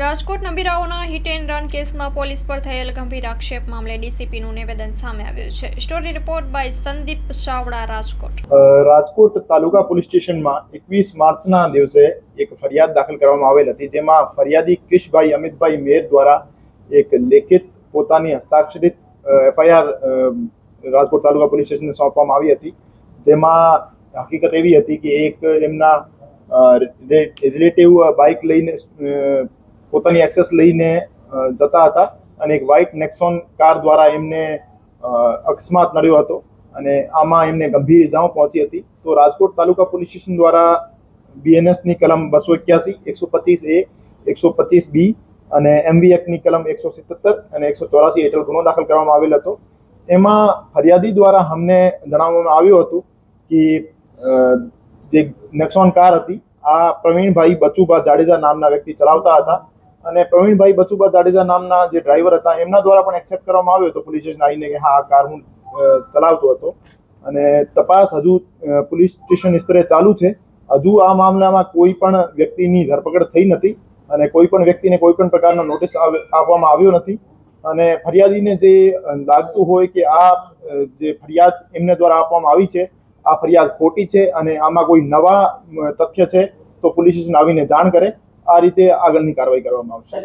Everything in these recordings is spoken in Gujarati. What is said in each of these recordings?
રાજકોટ નબીરાઓના હિટ એન્ડ રન કેસમાં પોલીસ પર થયેલ ગંભીર આક્ષેપ મામલે ડીસીપીનું નિવેદન સામે આવ્યું છે. Story report by Sandeep Chavda, Rajkot. Rajkot Taluka police સ્ટેશનમાં એકવીસ માર્ચના દિવસે એક ફરિયાદ દાખલ કરવામાં આવેલ હતી, જેમાં ફરિયાદી ક્રિશભાઈ અમિતભાઈ મેર દ્વારા એક લેખિત પોતાની હસ્તાક્ષરિત એફઆઈઆર રાજકોટ તાલુકા પોલીસ સ્ટેશનને સોંપવામાં આવી હતી, જેમાં હકીકત એવી હતી કે એક એમના રિલેટિવ બાઇક લઈને પોતાની એક્સેસ લઈને જતા હતા અને એક વ્હાઇટ નેક્સોન કાર દ્વારા એમને અકસ્માત નડ્યો હતો અને આમાં એમને ગંભીર ઇજાઓ પહોંચી હતી. તો રાજકોટ તાલુકા પોલીસ સ્ટેશન દ્વારા બીએનએસની કલમ બસો એક્યાસી, એકસો પચીસ એ, એકસો પચીસ બી અને એમવી એક્ટની કલમ એકસો સિત્તેર અને એકસો ચોરાસી હેઠળ ગુનો દાખલ કરવામાં આવેલ હતો. એમાં ફરિયાદી દ્વારા અમને જણાવવામાં આવ્યું હતું કે જે નેક્સોન કાર હતી, આ પ્રવીણભાઈ બચુભા જાડેજા નામના વ્યક્તિ ચલાવતા હતા. અને પ્રવીણભાઈ બચુબા જાડેજા નામના જે ડ્રાઈવર હતા, એમના દ્વારા પણ એક્સેપ્ટ કરવામાં આવ્યો હતો પોલીસ સ્ટેશન આવીને કે હા, આ કાર હું ચલાવતો હતો. અને તપાસ હજુ પોલીસ સ્ટેશન સ્તરે ચાલુ છે. હજુ આ મામલામાં કોઈ પણ વ્યક્તિની ધરપકડ થઈ નથી અને કોઈ પણ વ્યક્તિને કોઈ પણ પ્રકારનો નોટિસ આપવામાં આવ્યો નથી. અને ફરિયાદીને જે લાગતું હોય કે આ જે ફરિયાદ એમને દ્વારા આપવામાં આવી છે, આ ફરિયાદ ખોટી છે અને આમાં કોઈ નવા તથ્ય છે, તો પોલીસ સ્ટેશન આવીને જાણ કરે. આ રીતે આગળની કાર્યવાહી કરવામાં આવશે.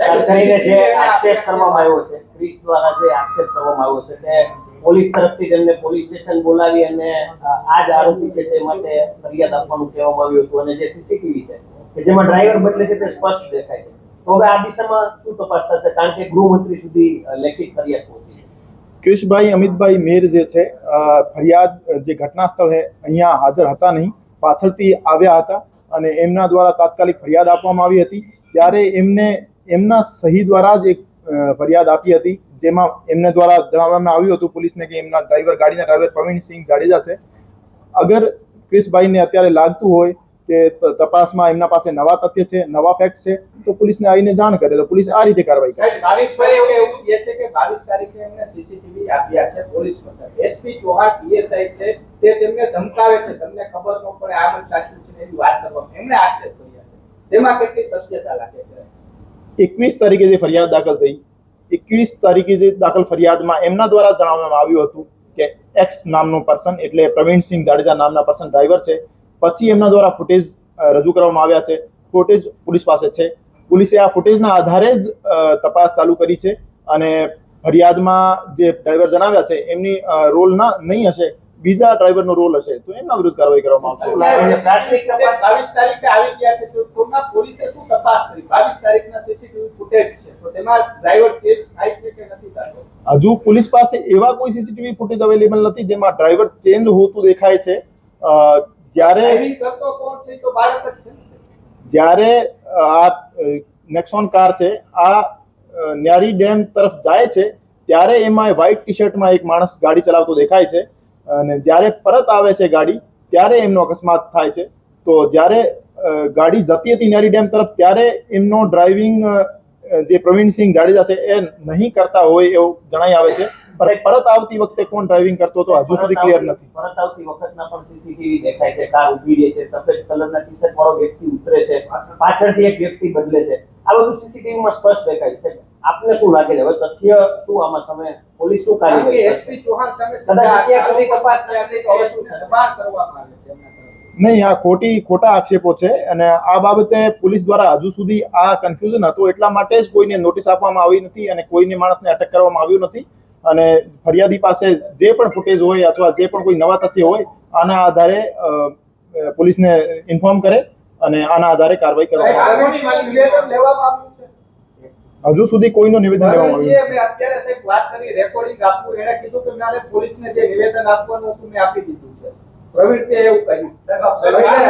જે આક્ષેપ કરવામાં આવ્યો છે ક્રિસ દ્વારા જે આક્ષેપ કરવામાં આવ્યો છે કે પોલીસ તરફથી તેમને પોલીસ સ્ટેશન બોલાવી અને આ જ આરોપી છે તે માટે ફરિયાદ આપવાનું કહેવામાં આવ્યું હતું અને જે સીસીટીવી છે કે જેમાં ડ્રાઈવર બદલે છે તે સ્પષ્ટ દેખાય છે. તો હવે આ દિશામાં શું તપાસ થશે? કારણ કે ગૃહમંત્રી સુધી લેખિત ફરિયાદ પહોંચી ક્રિશભાઈ અમિતભાઈ મેર જે છે ફરિયાદ જે ઘટના સ્થળ છે અહીંયા હાજર હતા નહીં. પાછળથી આવ્યા હતા. અને એમના દ્વારા તાત્કાલિક ફરિયાદ આપવામાં આવી હતી. ત્યારે એમને એમના સહી દ્વારા જ એક ફરિયાદ આપી હતી, જેમાં એમને દ્વારા જણાવવામાં આવ્યું હતું પોલીસને કે એમના ડ્રાઈવર ગાડીના ડ્રાઈવર પ્રવીણસિંહ જાડેજા છે. અગર ક્રિશભાઈને અત્યારે લાગતું હોય ત- તપાસમાં એમના પાસે નવા તથ્ય છે નવા ફેક્ટ છે તો પોલીસને આવીને જાણ કરે તો પોલીસ આ રીતે કાર્યવાહી કરશે ભાવેશભાઈ એવું એવું કહે છે કે બાવીસ તારીખે એમને સીસીટીવી આપ્યા છે પોલીસ મથક. એસપી ચૌહાણ પીએસઆઈ છે તે તેમને ધમકાવે છે. તમને ખબર ન પડે આ મન સાચું છે એવી વાત કરવા એમને આક્ષેપ કર્યા છે તેમાં કેટલી તથ્યતા લાગે છે? એકવીસ તારીખે જે ફરિયાદ દાખલ થઈ એકવીસ તારીખે જે દાખલ ફરિયાદમાં એમના દ્વારા જણાવવામાં આવ્યું હતું કે એક્સ નામનો પર્સન એટલે પ્રવીણસિંહ જાડેજા નામના પર્સન ડ્રાઈવર છે પછી એમના દ્વારા ફૂટેજ રજૂ કરવામાં આવ્યા છે. ફૂટેજ પોલીસ પાસે છે. પોલીસે આ ફૂટેજના આધારે જ તપાસ ચાલુ કરી છે અને ફરિયાદમાં જે ડ્રાઈવર જણાવ્યા છે એમની રોલ ના નહીં હશે. બીજા ડ્રાઈવરનો રોલ હશે. તો એમના વિરુદ્ધ કાર્યવાહી કરવામાં આવશે. હજુ પોલીસ પાસે એવા કોઈ સીસીટીવી ફૂટેજ અવેલેબલ નથી જેમાં ડ્રાઈવર ચેન્જ હોતું દેખાય છે. જ્યારે જ્યારે આ નેક્સોન કાર છે આ ન્યારી ડેમ તરફ જાય છે ત્યારે એમાં વ્હાઇટ ટી શર્ટમાં એક માણસ ગાડી ચલાવતો દેખાય છે અને જ્યારે પરત આવે છે ગાડી ત્યારે એમનો અકસ્માત થાય છે. તો જ્યારે ગાડી જતી હતી ન્યારી ડેમ તરફ ત્યારે એમનો ડ્રાઇવિંગ જે પ્રવીણસિંહ જાડેજા છે એ નહીં કરતા હોય એવું જણાઈ આવે છે. પરત આવતી વખતે કોણ ડ્રાઇવિંગ કરતો હતો? હજુ સુધી ક્લિયર નથી. પરત આવતી વખતના પણ સીસીટીવી દેખાય છે. કાર ઊભી રહે છે. સફેદ કલરના ટી શર્ટ વાળો વ્યક્તિ ઉતરે છે. પાછળથી એક વ્યક્તિ બદલે છે. આ બધું સીસીટીવી માં સ્પષ્ટ દેખાય છે. આપને શું લાગે છે? હવે તથ્ય શું આમાં સમય પોલીસ શું કાર્યવાહી એસપી ચૌહાણ સામે કદાચ અત્યાર સુધી તપાસ ન થઈ તો હવે શું દબાણ કરવામાં આવે છે નહીં આ ખોટી ખોટા આક્ષેપો છે અને આ બાબતે પોલીસ દ્વારા હજુ સુધી આ કન્ફ્યુઝન હતું એટલા માટે જ કોઈને નોટિસ આપવામાં આવી નથી અને કોઈને માણસને અટક કરવામાં આવ્યું નથી. અને ફરિયાદી પાસે જે પણ ફૂટેજ હોય અથવા જે પણ કોઈ નવા તથ્ય હોય આના આધારે પોલીસને ઇન્ફોર્મ કરે અને આના આધારે કાર્યવાહી કરવામાં આવે. આગળની નિવેદન લેવામાં આવ્યું છે? હજુ સુધી કોઈનું નિવેદન લેવામાં આવ્યું અત્યારે સાહેબ વાત કરી રેકોર્ડિંગ આપવું એને કીધું કે મારે પોલીસને જે નિવેદન આપવાનું હતું મેં આપી દીધું છે. પ્રવીણસિંહે એવું કહ્યું.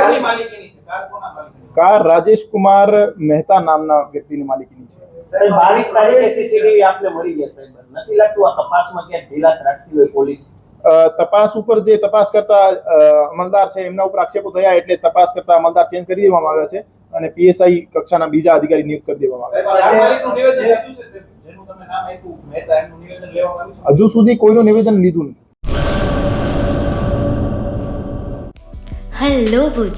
કોની માલિકીની કાર રાજેશ કુમાર મહેતા નામના વ્યક્તિની માલિકીની છે. સાહેબ બાવીસ તારીખે સીસીટીવી આપને મળી ગયા સાહેબ. નથી લાગતું આ તપાસમાં ક્યાંક ઢીલાસ રાખતી હોય પોલીસ? તપાસ ઉપર જે તપાસ કરતા અમલદાર છે એમના ઉપર આક્ષેપો થયા એટલે તપાસ કરતા અમલદાર ચેન્જ કરી દેવામાં આવ્યા છે અને પીએસઆઈ કક્ષાના બીજા અધિકારી નિયુક્ત કરી દેવામાં આવ્યા સાહેબ, આ માલિકનું નિવેદન લીધું છે જેનું તમે નામ આપ્યું મહેતા એમનું નિવેદન લેવામાં આવ્યું છે? છે હજુ સુધી કોઈનું નિવેદન લીધું નથી. હેલો ભુજ.